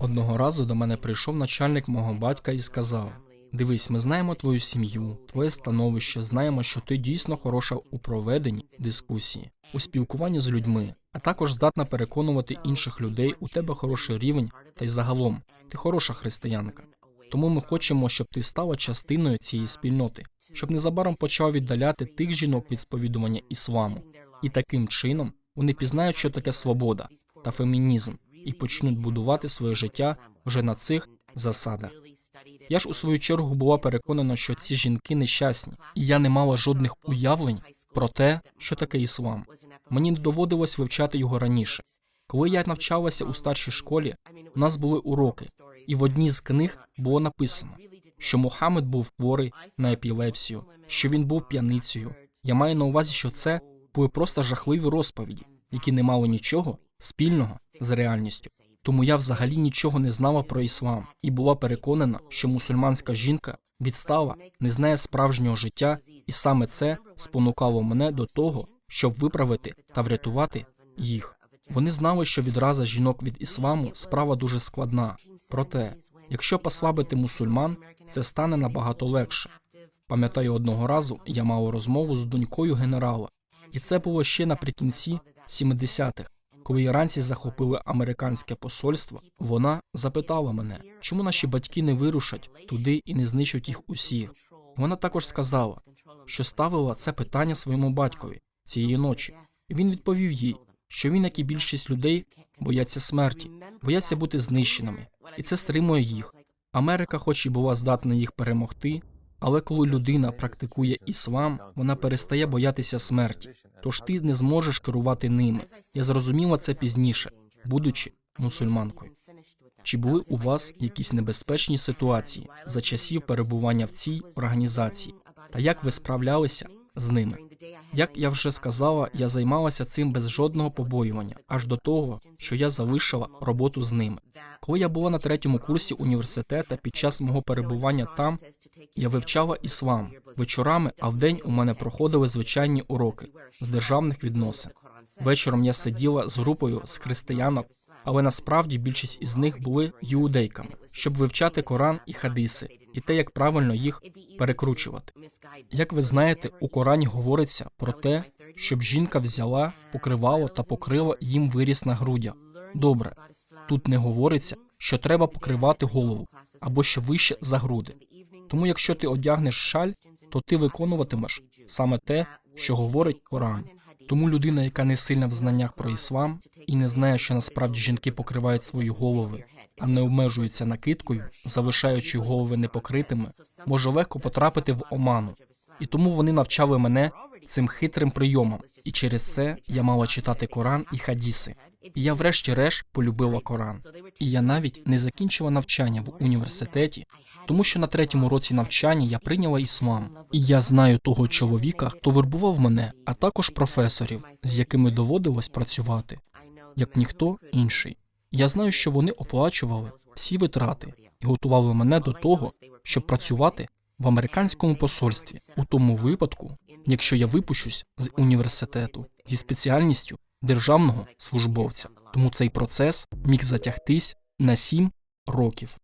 Одного разу до мене прийшов начальник мого батька і сказав: Дивись, ми знаємо твою сім'ю, твоє становище, знаємо, що ти дійсно хороша у проведенні дискусії, у спілкуванні з людьми, а також здатна переконувати інших людей, у тебе хороший рівень, та й загалом ти хороша християнка. Тому ми хочемо, щоб ти стала частиною цієї спільноти, щоб незабаром почав віддаляти тих жінок від сповідування ісламу, і таким чином вони пізнають, що таке свобода та фемінізм, і почнуть будувати своє життя вже на цих засадах. Я ж у свою чергу була переконана, що ці жінки нещасні, і я не мала жодних уявлень про те, що таке іслам. Мені не доводилось вивчати його раніше. Коли я навчалася у старшій школі, у нас були уроки, і в одній з книг було написано, що Мухаммед був хворий на епілепсію, що він був п'яницею. Я маю на увазі, що це були просто жахливі розповіді, які не мали нічого спільного з реальністю. Тому я взагалі нічого не знала про іслам і була переконана, що мусульманська жінка відстала, не знає справжнього життя, і саме це спонукало мене до того, щоб виправити та врятувати їх. Вони знали, що відраза жінок від ісламу справа дуже складна. Проте, якщо послабити мусульман, це стане набагато легше. Пам'ятаю, одного разу я мав розмову з донькою генерала, і це було ще наприкінці 70-х. Коли іранці захопили американське посольство, вона запитала мене, чому наші батьки не вирушать туди і не знищать їх усіх. Вона також сказала, що ставила це питання своєму батькові цієї ночі. Він відповів їй, що він, як і більшість людей, бояться смерті, бояться бути знищеними, і це стримує їх. Америка, хоч і була здатна їх перемогти, але коли людина практикує іслам, вона перестає боятися смерті. Тож ти не зможеш керувати ними. Я зрозуміла це пізніше, будучи мусульманкою. Чи були у вас якісь небезпечні ситуації за часів перебування в цій організації? Та як ви справлялися з ними? Як я вже сказала, я займалася цим без жодного побоювання, аж до того, що я залишила роботу з ними. Коли я була на третьому курсі університету під час мого перебування там, я вивчала іслам вечорами, а вдень у мене проходили звичайні уроки з державних відносин. Вечором я сиділа з групою з християнок, але насправді більшість із них були юудейками, щоб вивчати Коран і хадиси, і те, як правильно їх перекручувати. Як ви знаєте, у Корані говориться про те, щоб жінка взяла, покривало та покрила їм виріс на грудях. Добре, тут не говориться, що треба покривати голову або ще вище за груди. Тому, якщо ти одягнеш шаль, то ти виконуватимеш саме те, що говорить Коран. Тому людина, яка не сильна в знаннях про іслам і не знає, що насправді жінки покривають свої голови, а не обмежуються накидкою, залишаючи голови непокритими, може легко потрапити в оману. І тому вони навчали мене цим хитрим прийомом, і через це я мала читати Коран і хадіси. І я, врешті-решт, полюбила Коран. І я навіть не закінчила навчання в університеті, тому що на третьому році навчання я прийняла іслам, і я знаю того чоловіка, хто вербував мене, а також професорів, з якими доводилось працювати, як ніхто інший. Я знаю, що вони оплачували всі витрати і готували мене до того, щоб працювати в американському посольстві у тому випадку, якщо я випущусь з університету зі спеціальністю державного службовця. Тому цей процес міг затягтись на сім років.